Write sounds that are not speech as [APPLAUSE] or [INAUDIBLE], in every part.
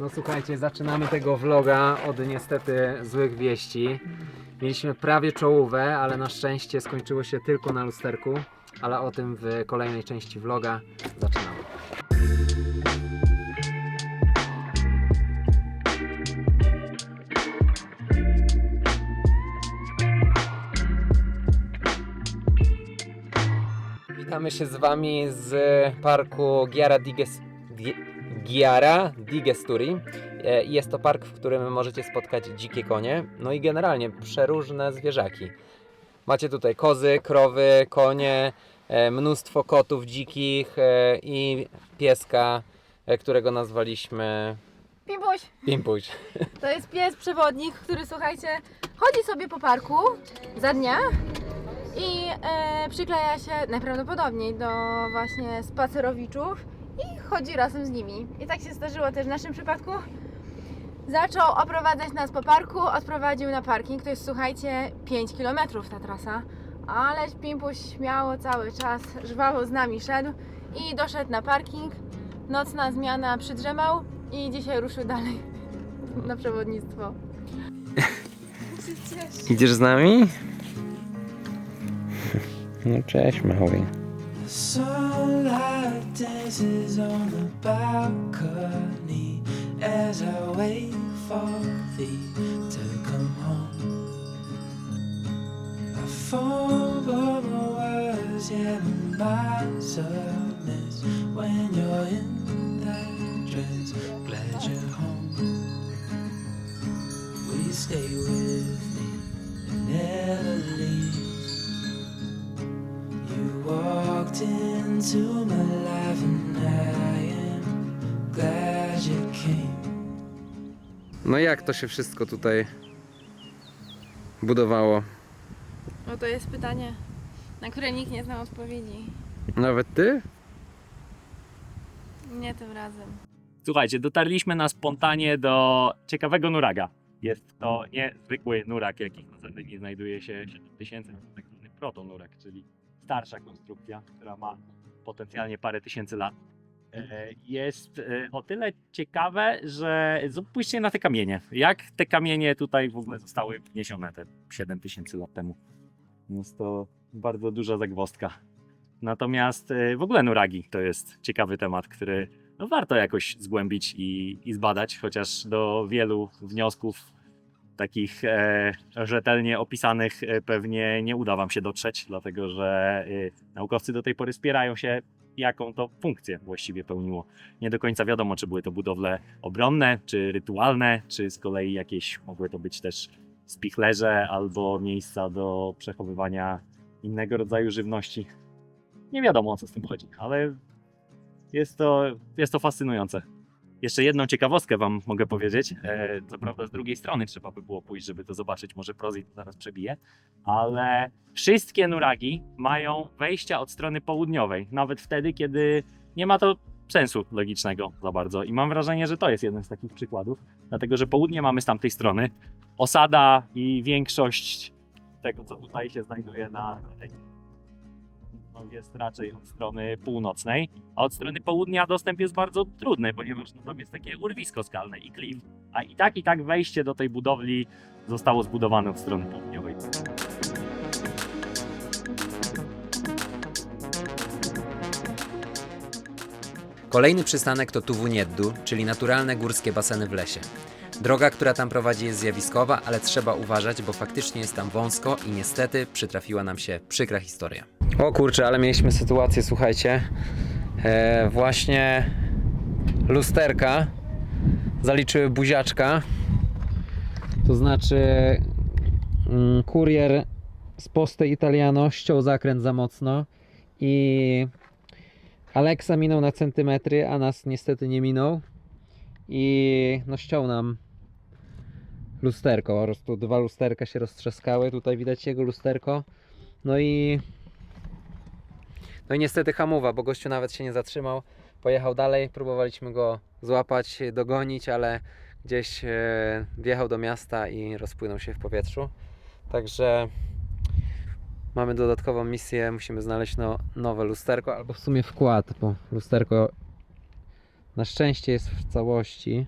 No słuchajcie, zaczynamy tego vloga od niestety złych wieści. Mieliśmy prawie czołówę, ale na szczęście skończyło się tylko na lusterku. Ale o tym w kolejnej części vloga zaczynamy. Witamy się z Wami z parku Giara Diges... Giara Digesturi. E, Jest to park, w którym możecie spotkać dzikie konie, no i generalnie przeróżne zwierzaki. Macie tutaj kozy, krowy, konie, e, mnóstwo kotów dzikich e, i pieska, którego nazwaliśmy Pimpuś, Pimpuś. [LAUGHS] to jest pies przewodnik, który słuchajcie, chodzi sobie po parku za dnia i e, przykleja się najprawdopodobniej do właśnie spacerowiczów i chodzi razem z nimi. I tak się zdarzyło też w naszym przypadku. Zaczął oprowadzać nas po parku, odprowadził na parking. To jest słuchajcie 5 km ta trasa. Aleś Pimpuś śmiało cały czas żwawo z nami szedł i doszedł na parking. Nocna zmiana przydrzemał i dzisiaj ruszył dalej [LAUGHS] na przewodnictwo. Idziesz z nami? [LAUGHS] No cześć mały. Dances on the balcony as I wait for thee to come home. I fumble my words, my sadness when you're in that dress. Glad you're home. Will you stay with me and never leave? You walked into my No jak to się wszystko tutaj budowało? No to jest pytanie, na które nikt nie zna odpowiedzi. Nawet ty? Nie tym razem. Słuchajcie, dotarliśmy na spontanie do ciekawego nuraga. Jest to niezwykły nurak, jaki na Sardynii znajduje się 7000, to tak zwany protonurak, czyli starsza konstrukcja, która ma potencjalnie parę tysięcy lat. E, Jest e, o tyle ciekawe, że spójrzcie na te kamienie. Jak te kamienie tutaj w ogóle zostały wniesione te 7000 lat temu. Jest to bardzo duża zagwozdka. Natomiast e, w ogóle nuragi to jest ciekawy temat, który no warto jakoś zgłębić i, i zbadać, chociaż do wielu wniosków takich e, rzetelnie opisanych pewnie nie uda Wam się dotrzeć, dlatego że e, naukowcy do tej pory spierają się, jaką to funkcję właściwie pełniło. Nie do końca wiadomo, czy były to budowle obronne, czy rytualne, czy z kolei jakieś mogły to być też spichlerze albo miejsca do przechowywania innego rodzaju żywności. Nie wiadomo o co z tym chodzi, ale jest to, jest to fascynujące. Jeszcze jedną ciekawostkę Wam mogę powiedzieć. E, co prawda z drugiej strony trzeba by było pójść, żeby to zobaczyć. Może Prozit zaraz przebije. Ale wszystkie nuragi mają wejścia od strony południowej. Nawet wtedy, kiedy nie ma to sensu logicznego za bardzo. I mam wrażenie, że to jest jeden z takich przykładów. Dlatego, że południe mamy z tamtej strony. Osada i większość tego, co tutaj się znajduje na tej jest raczej od strony północnej, a od strony południa dostęp jest bardzo trudny, ponieważ no, tam jest takie urwisko skalne i klif, a i tak i tak wejście do tej budowli zostało zbudowane od strony południowej. Kolejny przystanek to Tuwunieddu, czyli naturalne górskie baseny w lesie. Droga, która tam prowadzi jest zjawiskowa, ale trzeba uważać, bo faktycznie jest tam wąsko i niestety przytrafiła nam się przykra historia. O kurczę, ale mieliśmy sytuację, słuchajcie. E, właśnie lusterka zaliczyły buziaczka. To znaczy mm, kurier z Poste Italiano ściął zakręt za mocno i Alexa minął na centymetry, a nas niestety nie minął. I no ściął nam lusterko. Po prostu dwa lusterka się roztrzaskały. Tutaj widać jego lusterko. No i no i niestety hamuwa, bo gościu nawet się nie zatrzymał. Pojechał dalej, próbowaliśmy go złapać, dogonić, ale gdzieś e, wjechał do miasta i rozpłynął się w powietrzu. Także mamy dodatkową misję, musimy znaleźć no, nowe lusterko, albo w sumie wkład, bo lusterko na szczęście jest w całości.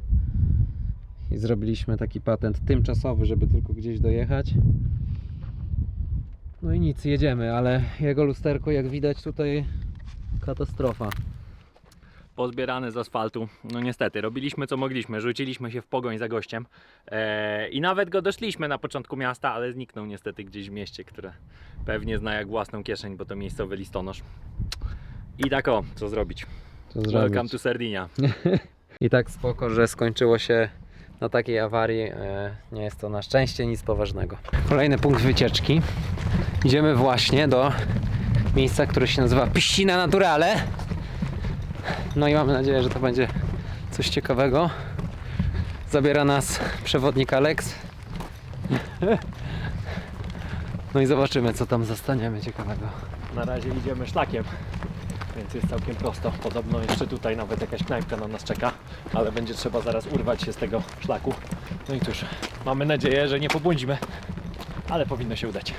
i zrobiliśmy taki patent tymczasowy, żeby tylko gdzieś dojechać. No i nic, jedziemy, ale jego lusterko jak widać tutaj katastrofa. pozbierany z asfaltu. No niestety, robiliśmy co mogliśmy, rzuciliśmy się w pogoń za gościem eee, i nawet go doszliśmy na początku miasta, ale zniknął niestety gdzieś w mieście, które pewnie zna jak własną kieszeń, bo to miejscowy listonosz. I tak o, co zrobić? Co Welcome to Sardinia. [LAUGHS] I tak spoko, że skończyło się na takiej awarii. E, Nie jest to na szczęście nic poważnego. Kolejny punkt wycieczki. Idziemy właśnie do miejsca, które się nazywa Piscina Naturale. No i mamy nadzieję, że to będzie coś ciekawego. Zabiera nas przewodnik Alex. No i zobaczymy, co tam zastaniemy ciekawego. Na razie idziemy szlakiem, więc jest całkiem prosto. Podobno jeszcze tutaj nawet jakaś knajpka na nas czeka, ale będzie trzeba zaraz urwać się z tego szlaku. No i cóż, mamy nadzieję, że nie pobłądzimy, ale powinno się udać.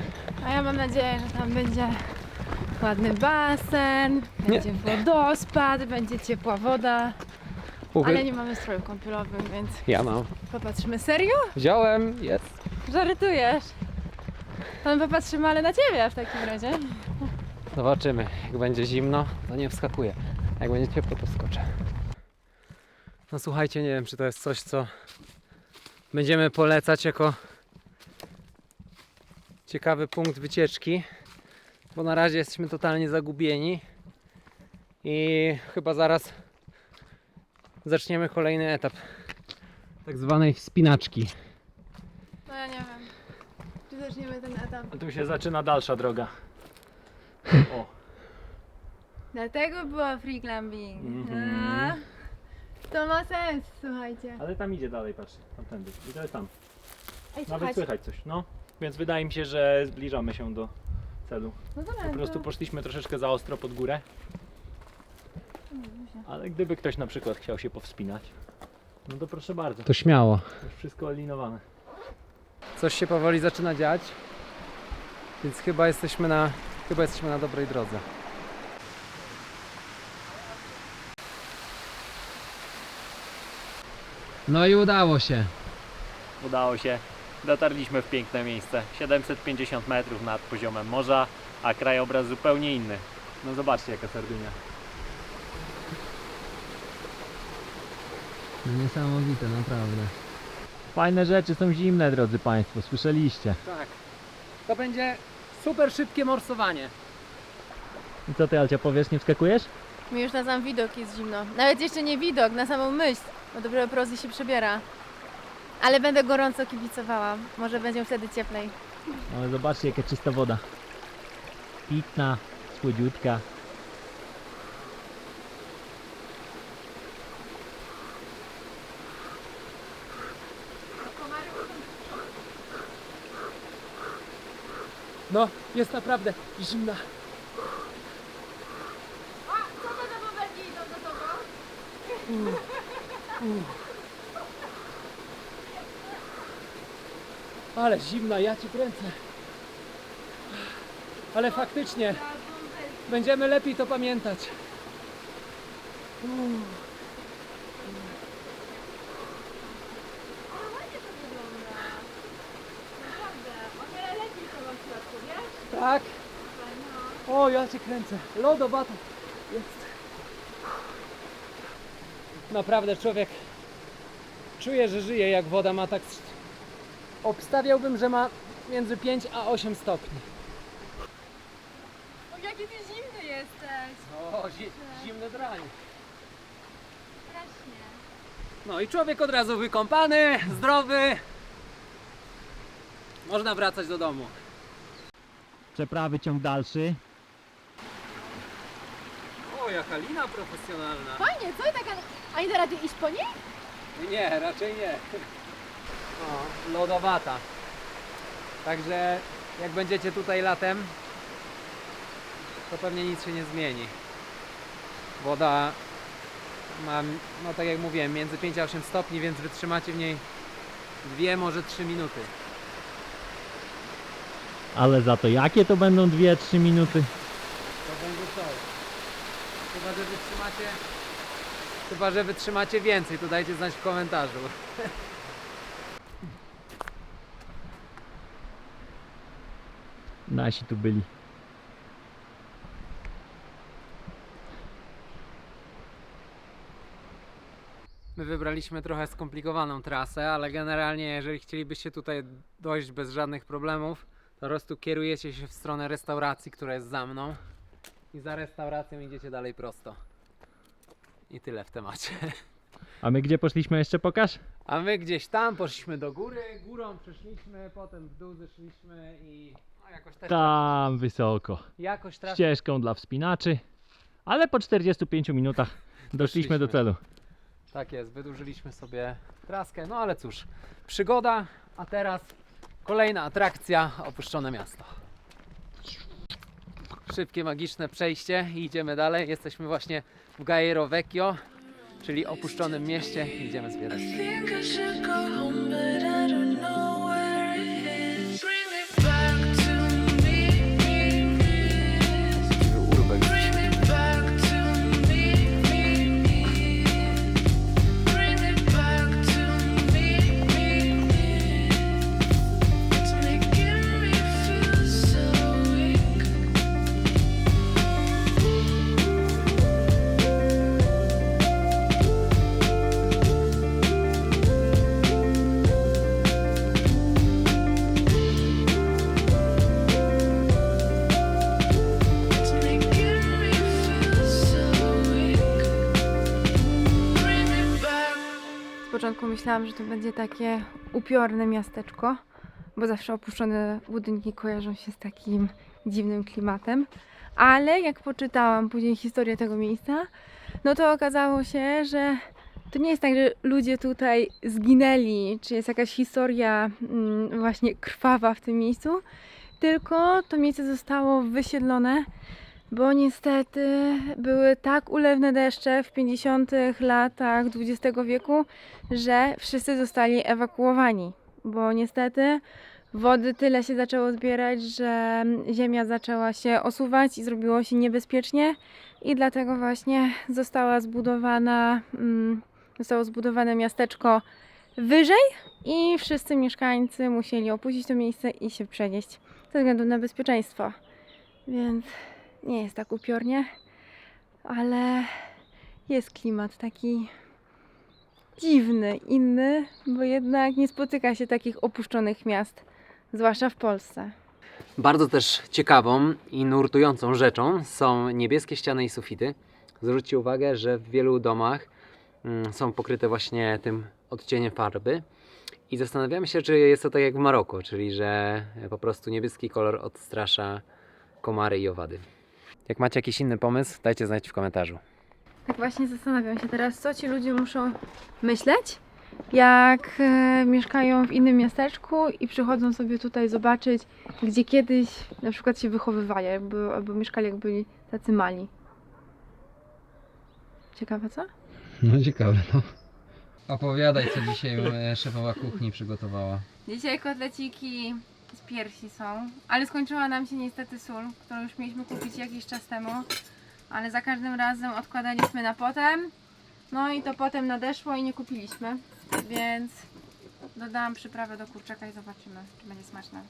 A ja mam nadzieję, że tam będzie ładny basen, będzie wodospad, będzie ciepła woda. Uchy- Ale nie mamy stroju kąpielowym, więc Ja mam. popatrzymy. Serio? Wziąłem, jest. Żartujesz? To my popatrzymy, ale na ciebie w takim razie. Zobaczymy. Jak będzie zimno, to nie wskakuję. A jak będzie ciepło, to. No słuchajcie, nie wiem, czy to jest coś, co będziemy polecać jako ciekawy punkt wycieczki, bo na razie jesteśmy totalnie zagubieni i chyba zaraz zaczniemy kolejny etap tak zwanej wspinaczki. No ja nie wiem. Czy zaczniemy ten etap? Tu się zaczyna dalsza droga. O, Dlatego była free climbing. Mhm. To ma sens, słuchajcie. ale tam idzie dalej, patrz, tamtędy. I to jest tam. Ej, Nawet słychać coś, no. Więc wydaje mi się, że zbliżamy się do celu. No dobra, Po prostu to... poszliśmy troszeczkę za ostro pod górę. Ale gdyby ktoś na przykład chciał się powspinać, no to proszę bardzo. To śmiało. Już wszystko elinowane. coś się powoli zaczyna dziać, więc chyba jesteśmy na, chyba jesteśmy na dobrej drodze. No i udało się. Udało się. Dotarliśmy w piękne miejsce. 750 metrów nad poziomem morza, a krajobraz zupełnie inny. No zobaczcie jaka Sardynia. Niesamowite, naprawdę. Fajne rzeczy są zimne, drodzy Państwo, słyszeliście. Tak. To będzie super szybkie morsowanie. I co ty Alcia powiesz, nie wskakujesz? Mi już na sam widok jest zimno. Nawet jeszcze nie widok, na samą myśl, bo dopiero Prozy się przebiera. Ale będę gorąco kibicowała. Może będzie wtedy cieplej. Ale zobaczcie jaka czysta woda. Pitna, słodziutka. No, jest naprawdę zimna. A, co to za bobelki idą tobą? Ale zimna, ja ci kręcę. Ale faktycznie będziemy lepiej to pamiętać. Tak? O, ja cię kręcę. Lodowata jest. Naprawdę człowiek czuje, że żyje jak woda ma tak. Obstawiałbym, że ma między 5 a 8 stopni. O, jaki ty zimny jesteś. O, zi zimny drań. Strasznie. No i człowiek od razu wykąpany, zdrowy. Można wracać do domu. Przeprawy ciąg dalszy. O, jaka lina profesjonalna. Fajnie, co i taka... A nie da rady iść po niej? Nie, raczej nie. O, lodowata. Także jak będziecie tutaj latem, to pewnie nic się nie zmieni. Woda ma, no tak jak mówiłem, między 5 a 8 stopni, więc wytrzymacie w niej dwie, może 3 minuty. Ale za to jakie to będą 2-3 minuty? To będzie to. Chyba, że wytrzymacie. Chyba, że wytrzymacie więcej, to dajcie znać w komentarzu. [LAUGHS] nasi tu byli. My wybraliśmy trochę skomplikowaną trasę, ale generalnie jeżeli chcielibyście tutaj dojść bez żadnych problemów, to po prostu kierujecie się w stronę restauracji, która jest za mną i za restauracją idziecie dalej prosto. I tyle w temacie. A my gdzie poszliśmy jeszcze pokaż? A my gdzieś tam poszliśmy do góry, górą przeszliśmy, potem w dół zeszliśmy i no jakoś też Tam wysoko. jakoś Ścieżką dla wspinaczy. Ale po 45 minutach [LAUGHS] doszliśmy do celu. Tak jest, wydłużyliśmy sobie traskę, no ale cóż, przygoda, a teraz kolejna atrakcja, opuszczone miasto. Szybkie, magiczne przejście i idziemy dalej. Jesteśmy właśnie w Gairo Vecchio, czyli opuszczonym mieście. Idziemy zwiedzać. Myślałam, że to będzie takie upiorne miasteczko, bo zawsze opuszczone budynki kojarzą się z takim dziwnym klimatem. Ale jak poczytałam później historię tego miejsca, no to okazało się, że to nie jest tak, że ludzie tutaj zginęli, czy jest jakaś historia mm, właśnie krwawa w tym miejscu, tylko to miejsce zostało wysiedlone, bo niestety były tak ulewne deszcze w 50 latach XX wieku, że wszyscy zostali ewakuowani, bo niestety wody tyle się zaczęło zbierać, że ziemia zaczęła się osuwać i zrobiło się niebezpiecznie i dlatego właśnie została zbudowana, mm, zostało zbudowane miasteczko wyżej i wszyscy mieszkańcy musieli opuścić to miejsce i się przenieść ze względu na bezpieczeństwo. Więc nie jest tak upiornie, ale jest klimat taki dziwny, inny, bo jednak nie spotyka się takich opuszczonych miast, zwłaszcza w Polsce. Bardzo też ciekawą i nurtującą rzeczą są niebieskie ściany i sufity. Zwróćcie uwagę, że w wielu domach mm, są pokryte właśnie tym odcieniem farby. I zastanawiamy się, czy jest to tak jak w Maroku, czyli że po prostu niebieski kolor odstrasza komary i owady. Jak macie jakiś inny pomysł, dajcie znać w komentarzu. Tak właśnie zastanawiam się teraz, co ci ludzie muszą myśleć, jak e, mieszkają w innym miasteczku i przychodzą sobie tutaj zobaczyć, gdzie kiedyś na przykład się wychowywali, albo, albo mieszkali, jak byli tacy mali. Ciekawe co? No ciekawe, no. Opowiadaj, co dzisiaj e, szefowa kuchni przygotowała. Dzisiaj kotleciki piersi są, ale skończyła nam się niestety sól, którą już mieliśmy kupić jakiś czas temu, ale za każdym razem odkładaliśmy na potem, no i to potem nadeszło i nie kupiliśmy, więc dodałam przyprawę do kurczaka i zobaczymy, czy będzie smaczne.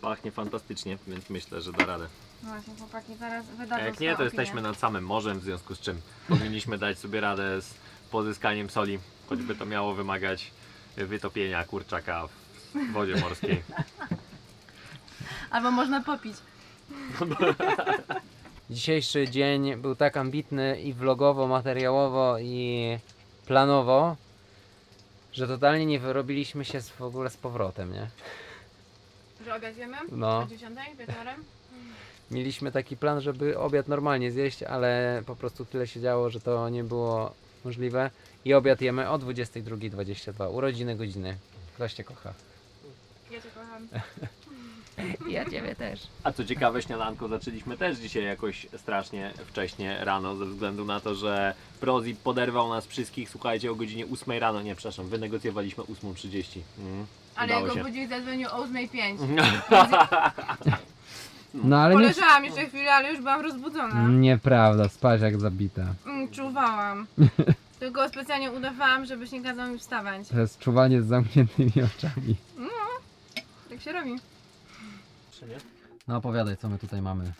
Pachnie fantastycznie, więc myślę, że da radę. No właśnie, chłopaki zaraz A wydadzą jak swoje nie, to opinie. jesteśmy nad samym morzem, w związku z czym powinniśmy dać sobie radę z pozyskaniem soli, choćby to miało wymagać wytopienia kurczaka w wodzie morskiej. Albo można popić. [LAUGHS] Dzisiejszy dzień był tak ambitny i vlogowo, materiałowo i planowo, że totalnie nie wyrobiliśmy się z, w ogóle z powrotem, nie? Że obiad wiemy? No. O 10 wieczorem? Mieliśmy taki plan, żeby obiad normalnie zjeść, ale po prostu tyle się działo, że to nie było możliwe. I obiad jemy o 22.22. Urodziny godziny. Ktoś cię kocha. Ja cię kocham. [LAUGHS] Ja ciebie też. A co ciekawe, śniadanko zaczęliśmy też dzisiaj jakoś strasznie wcześnie rano, ze względu na to, że Prozi poderwał nas wszystkich, słuchajcie, o godzinie 8 rano, nie, przepraszam, wynegocjowaliśmy 8.30. Mm, Ale udało jego się. budzik zadzwonił o 8.05. [LAUGHS] No ale Poleżałam jeszcze chwilę, ale już byłam rozbudzona. Nieprawda, spać jak zabita. Mm, czuwałam. [LAUGHS] Tylko specjalnie udawałam, żebyś nie kazał mi wstawać. To jest czuwanie z zamkniętymi oczami. Tak się robi. No opowiadaj, co my tutaj mamy.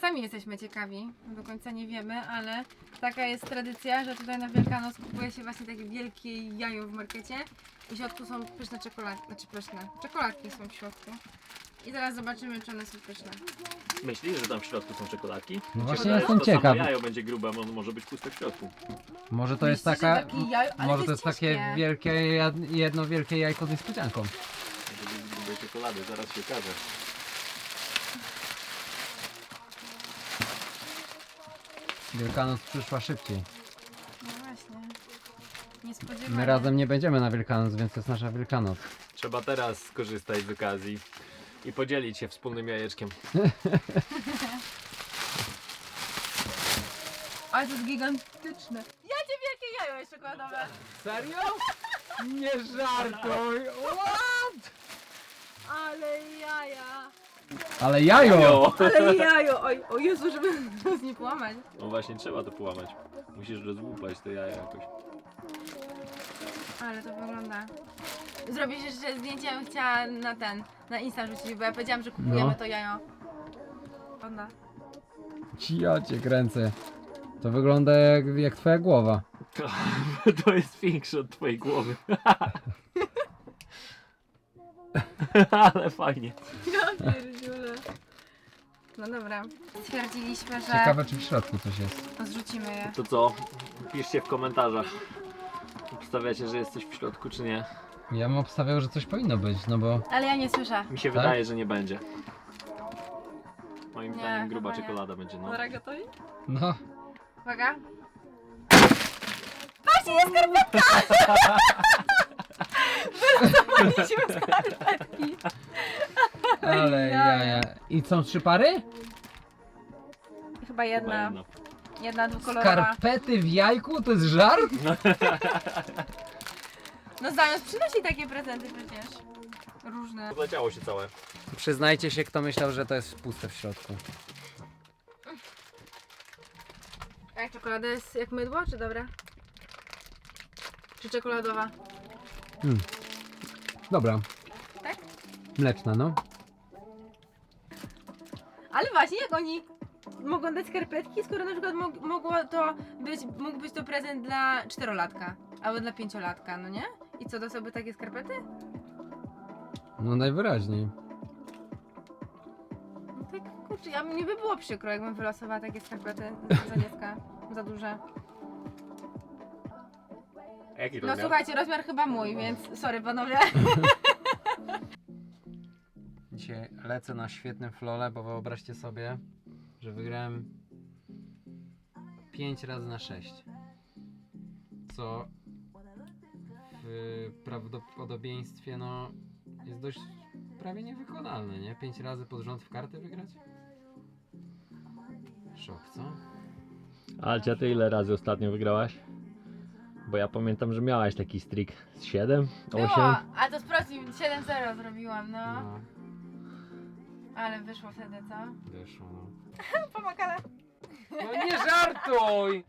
Sami jesteśmy ciekawi, do końca nie wiemy, ale taka jest tradycja, że tutaj na Wielkanoc kupuje się właśnie takie wielkie jajo w markecie i w środku są pyszne czekoladki, znaczy pyszne, czekoladki są w środku. I zaraz zobaczymy, czy one są pyszne. Myślisz, że tam w środku są czekoladki? No właśnie wydaje, jestem samo ciekaw. jajo będzie grube, a ono może być puste w środku. Może to jest Myślicie, że taka. takie jajo, ale Może to jest jest takie wielkie, jad- jedno wielkie jajko z niespodzianką. Może być z grubej czekolady, zaraz się okaże. Wielkanoc przyszła szybciej. No właśnie. Niespodziewanie. My razem nie będziemy na Wielkanoc, więc to jest nasza Wielkanoc. Trzeba teraz skorzystać z okazji i podzielić się wspólnym jajeczkiem. [LAUGHS] Ale to jest gigantyczne. Jacie wielkie jajo jest czekoladowe. Serio? Nie żartuj! [LAUGHS] Ale jaja. Ale jajo! Ale jajo. Oj, o Jezu, żeby [LAUGHS] nas nie połamać. No właśnie, trzeba to połamać. Musisz rozłupać te jaja jakoś. Ale to wygląda. Zrobisz jeszcze zdjęcie, ja bym chciała na ten, na Insta rzucić, bo ja powiedziałam, że kupujemy No. to jajo. Wygląda. Ja cię kręcę. To wygląda jak, jak twoja głowa. [LAUGHS] To jest większe od twojej głowy. [LAUGHS] [LAUGHS] Ale fajnie. Ja pierdziule. No dobra. Stwierdziliśmy, że Ciekawe czy w środku coś jest. zrzucimy je. To co? Piszcie w komentarzach. Obstawiacie, że jest coś w środku, czy nie? Ja bym obstawiał, że coś powinno być, no bo... Ale ja nie słyszę. Mi się Tak? wydaje, że nie będzie. Moim Nie, zdaniem gruba chyba nie. czekolada będzie, no. Dobra, gotowi? No, Uwaga. Patrzcie, jest skarpetka! [LAUGHS] Wylosowaliśmy skarpetki. ale jaja. I są trzy pary? Chyba Chyba jedna, jedno. jedna dwukolorowa. Skarpety w jajku? To jest żart? No zamiast przynosi takie prezenty przecież. Różne. Zaciało się całe. Przyznajcie się, kto myślał, że to jest puste w środku. A jak czekolada jest jak mydło, czy dobra? Czy czekoladowa? Dobra. Tak? Mleczna, no. Ale właśnie, jak oni mogą dać skarpetki, skoro na przykład mog, mogło to być, mógł być to prezent dla czterolatka albo dla pięciolatka, no nie? I co, to sobie takie skarpety? No najwyraźniej. No tak, kurczę, ja mi by było przykro, jakbym wylosowała takie skarpety za dziecka, za duże. Jaki No rozmiar? słuchajcie, rozmiar chyba mój, więc sorry panowie. [LAUGHS] Dzisiaj lecę na świetnym flole, bo wyobraźcie sobie, że wygrałem 5 razy na 6. Co w prawdopodobieństwie no jest dość prawie niewykonalne, nie? 5 razy pod rząd w karty wygrać? Szok, co? Alcia, ty ile razy ostatnio wygrałaś? Bo ja pamiętam, że miałaś taki streak z 7, 8. Było, a to sprosi 7-0 zrobiłam, no. No, Ale wyszło wtedy, co? wyszło. No. [LAUGHS] Pomagala. no nie żartuj!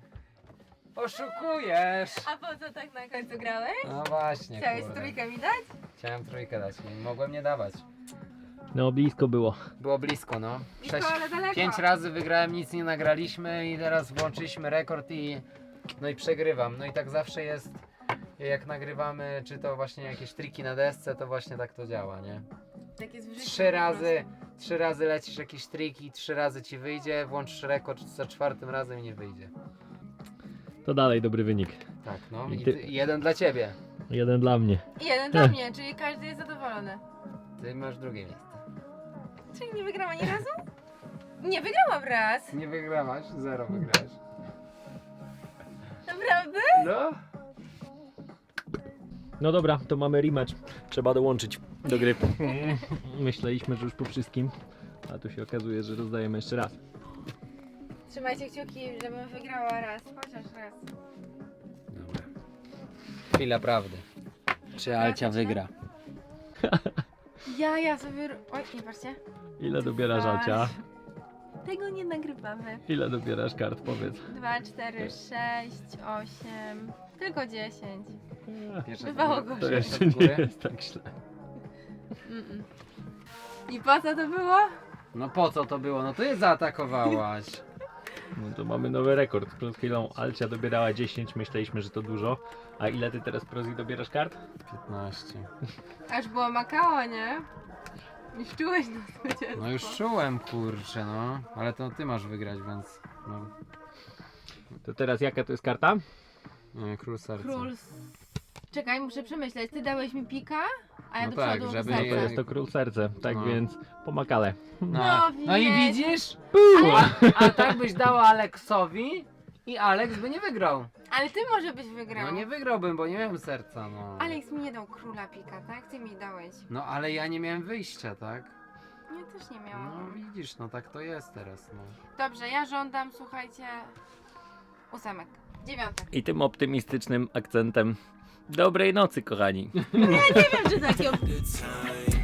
Oszukujesz! A po co tak na końcu grałeś? No właśnie, Chciałeś kurde. trójkę mi dać? Chciałem trójkę dać, nie mogłem nie dawać. No blisko było. Było blisko, no. Blisko, Sześć, ale daleko. pięć razy wygrałem, nic nie nagraliśmy i teraz włączyliśmy rekord i no i przegrywam. No i tak zawsze jest, jak nagrywamy, czy to właśnie jakieś triki na desce, to właśnie tak to działa, nie? Tak jest w życiu Trzy po razy, trzy razy lecisz jakieś triki, trzy razy ci wyjdzie, włączysz rekord za czwartym razem i nie wyjdzie. To dalej dobry wynik. Tak, no. I I ty- ty, jeden dla ciebie. Jeden dla mnie. I jeden dla [LAUGHS] mnie, czyli każdy jest zadowolony. Ty masz drugie miejsce. Czyli nie wygrałam ani razu? Nie, wygrałam raz. Nie wygrałaś, zero wygrałaś. Naprawdę? No. No dobra, to mamy rematch. Trzeba dołączyć do gry. Myśleliśmy, że już po wszystkim, a tu się okazuje, że rozdajemy jeszcze raz. Trzymajcie kciuki, żebym wygrała raz. Chociaż raz. Dobra. Chwila prawdy. Czy Alcia wygra? Ja, ja sobie... Oj, nie patrzcie. Ile dobierasz Alcia? Tego nie nagrywamy. Ile dobierasz kart, powiedz. 2, 4, 6, 8, tylko 10. Pierwsza Bywało w górę. To gorzej. jeszcze w górę. nie jest tak źle. I po co to było? No po co to było? No to je zaatakowałaś. No to mamy nowy rekord. Przed chwilą Alcia dobierała 10, myśleliśmy, że to dużo. A ile ty teraz Prozi dobierasz kart? 15. Aż było Makao, nie? Już czułeś na zwycięstwo. No już czułem, kurczę, no. Ale to ty masz wygrać, więc... No. To teraz jaka to jest karta? Nie, król serca. Król... s- Czekaj, muszę przemyśleć. Ty dałeś mi pika, a ja No do tak, przodu żeby No serce. to jest to król serce, tak No. więc pomakale. No, No no i wiesz. widzisz? A, a tak byś dała Aleksowi i Aleks by nie wygrał. Ale ty może byś wygrał. No nie wygrałbym, bo nie miałem serca, no. Alex mi nie dał króla pika, tak? Ty mi dałeś. No ale ja nie miałem wyjścia, tak? Ja też nie No miałam. widzisz, no tak to jest teraz, no. Dobrze, ja żądam, słuchajcie, ósemek. Dziewiątek. I tym optymistycznym akcentem dobrej nocy, kochani. Nie wiem, czy Good time.